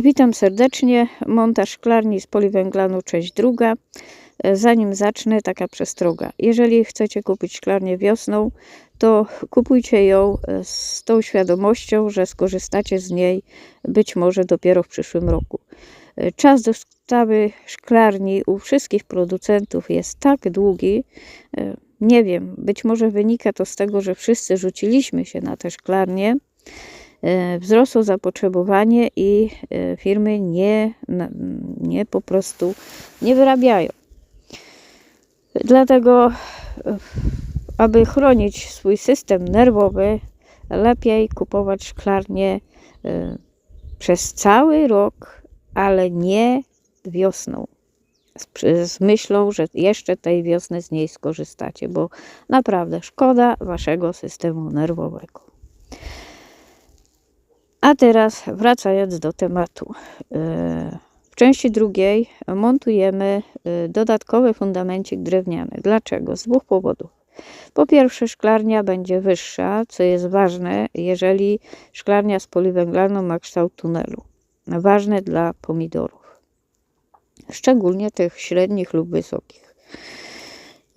Witam serdecznie. Montaż szklarni z poliwęglanu, część druga. E, Zanim zacznę, taka przestroga. Jeżeli chcecie kupić szklarnię wiosną, to kupujcie ją e, z tą świadomością, że skorzystacie z niej być może dopiero w przyszłym roku. E, Czas dostawy szklarni u wszystkich producentów jest tak długi, nie wiem, być może wynika to z tego, że wszyscy rzuciliśmy się na te szklarnie, wzrosło zapotrzebowanie i e, firmy nie, nie po prostu nie wyrabiają. Dlatego, e, aby chronić swój system nerwowy, lepiej kupować szklarnię e, przez cały rok, ale nie wiosną. Z, z myślą, że jeszcze tej wiosny z niej skorzystacie, bo naprawdę szkoda waszego systemu nerwowego. A teraz wracając do tematu. E, W części drugiej montujemy e, dodatkowy fundamencik drewniany. Dlaczego? Z dwóch powodów. Po pierwsze, szklarnia będzie wyższa, co jest ważne, jeżeli szklarnia z poliwęglanu ma kształt tunelu. Ważne dla pomidorów, szczególnie tych średnich lub wysokich.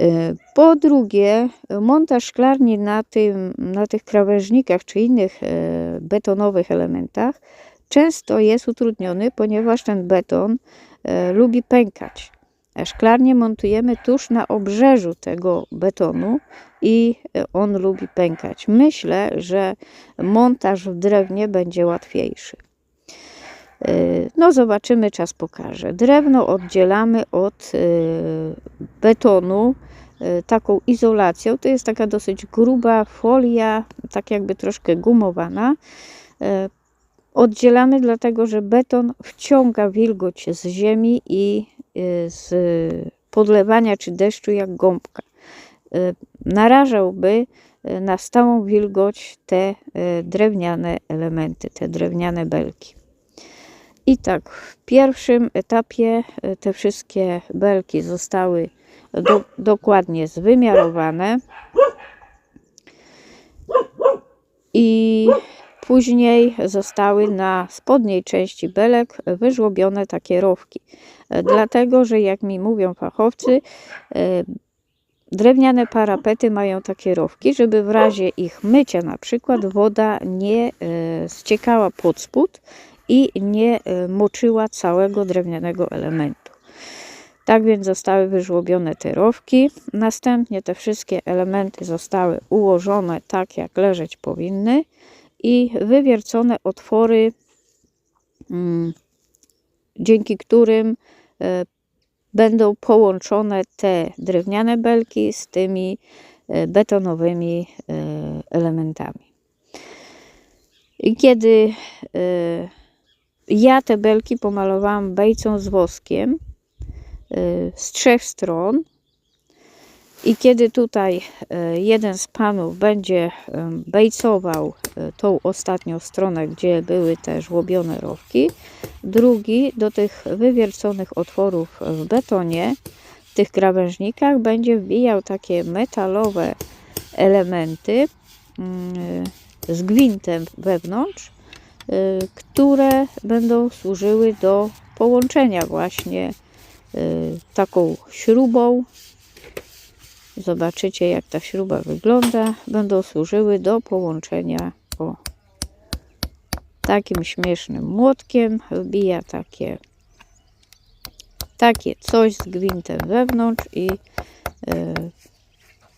E, Po drugie, montaż szklarni na, tym, na tych krawężnikach czy innych e, betonowych elementach często jest utrudniony, ponieważ ten beton e, lubi pękać. A Szklarnię montujemy tuż na obrzeżu tego betonu i on lubi pękać. Myślę, że montaż w drewnie będzie łatwiejszy. E, No, zobaczymy, czas pokaże. Drewno oddzielamy od e, betonu e, taką izolacją. To jest taka dosyć gruba folia, tak jakby troszkę gumowana. Oddzielamy dlatego, że beton wciąga wilgoć z ziemi i z podlewania czy deszczu jak gąbka. Narażałby na stałą wilgoć te drewniane elementy, te drewniane belki. I tak, w pierwszym etapie e, te wszystkie belki zostały do, dokładnie zwymiarowane i później zostały na spodniej części belek wyżłobione takie rowki. E, Dlatego, że jak mi mówią fachowcy, e, drewniane parapety mają takie rowki, żeby w razie ich mycia na przykład woda nie ściekała pod spód i nie e, moczyła całego drewnianego elementu. Tak więc zostały wyżłobione te rowki. Następnie te wszystkie elementy zostały ułożone tak, jak leżeć powinny i wywiercone otwory, mm, dzięki którym e, będą połączone te drewniane belki z tymi e, betonowymi elementami. I kiedy ja te belki pomalowałam bejcą z woskiem y, z trzech stron. I kiedy tutaj y, jeden z panów będzie bejcował y, tą ostatnią stronę, gdzie były te żłobione rowki, drugi do tych wywierconych otworów w betonie, w tych krawężnikach, będzie wbijał takie metalowe elementy mm, z gwintem wewnątrz, które będą służyły do połączenia właśnie y, taką śrubą. Zobaczycie, jak ta śruba wygląda. Będą służyły do połączenia o takim śmiesznym młotkiem. Wbija takie, takie coś z gwintem wewnątrz i y,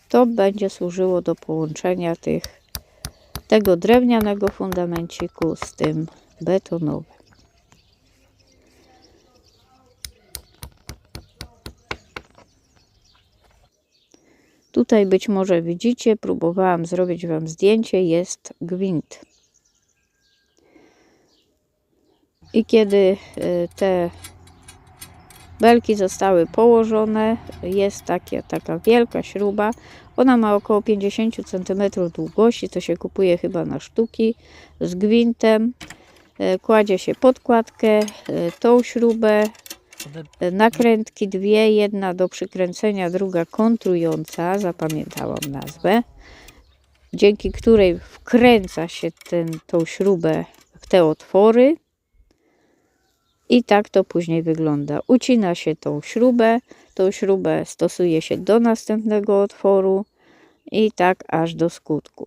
to będzie służyło do połączenia tych, tego drewnianego fundamenciku z tym betonowym. Tutaj być może widzicie, próbowałam zrobić Wam zdjęcie, jest gwint. I kiedy y, te belki zostały położone, jest takie, taka wielka śruba. Ona ma około 50 cm długości, to się kupuje chyba na sztuki z gwintem. E, Kładzie się podkładkę, e, tą śrubę, e, nakrętki dwie, jedna do przykręcenia, druga kontrująca, zapamiętałam nazwę, dzięki której wkręca się ten, tą śrubę w te otwory I tak to później wygląda. Ucina się tą śrubę, tą śrubę stosuje się do następnego otworu i tak aż do skutku.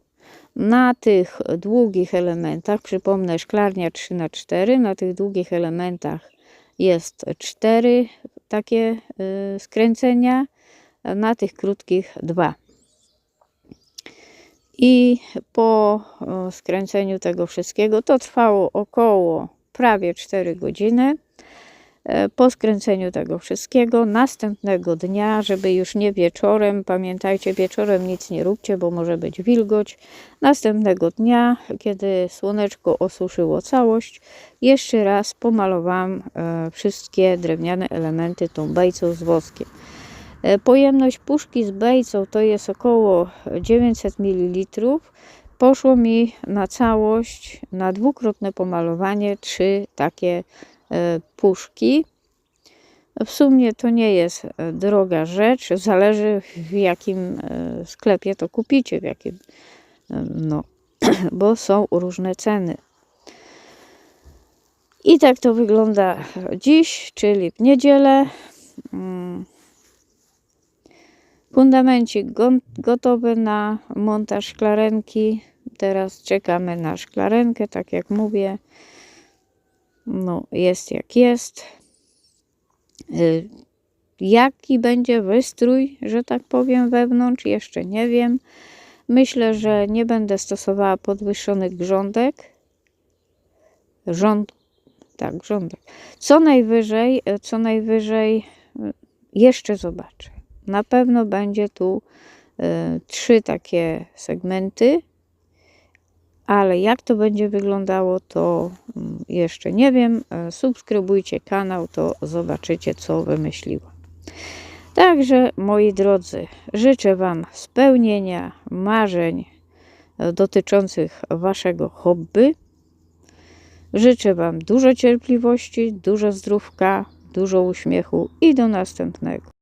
Na tych długich elementach, przypomnę szklarnia 3 na 4 na tych długich elementach jest 4 takie y, skręcenia, na tych krótkich 2. I po o, skręceniu tego wszystkiego to trwało około prawie 4 godziny. E, Po skręceniu tego wszystkiego, następnego dnia, żeby już nie wieczorem, pamiętajcie, wieczorem nic nie róbcie, bo może być wilgoć. Następnego dnia, kiedy słoneczko osuszyło całość, jeszcze raz pomalowałam e, wszystkie drewniane elementy tą bejcą z woskiem. E, Pojemność puszki z bejcą to jest około 900 ml. Poszło mi na całość, na dwukrotne pomalowanie, trzy takie e, puszki. W sumie to nie jest e, droga rzecz, zależy w jakim e, sklepie to kupicie, w jakim, no, bo są różne ceny. I tak to wygląda dziś, czyli w niedzielę. Fundamencik go- gotowy na montaż szklarenki. Teraz czekamy na szklarenkę, tak jak mówię. No, jest jak jest. Y, Jaki będzie wystrój, że tak powiem, wewnątrz, jeszcze nie wiem. Myślę, że nie będę stosowała podwyższonych grządek. Rząd, tak, grządek. Co najwyżej, e, co najwyżej e, jeszcze zobaczę. Na pewno będzie tu e, trzy takie segmenty, ale jak to będzie wyglądało, to mm, jeszcze nie wiem. E, Subskrybujcie kanał, to zobaczycie, co wymyśliłam. Także, moi drodzy, życzę Wam spełnienia marzeń e, dotyczących Waszego hobby. Życzę Wam dużo cierpliwości, dużo zdrówka, dużo uśmiechu i do następnego.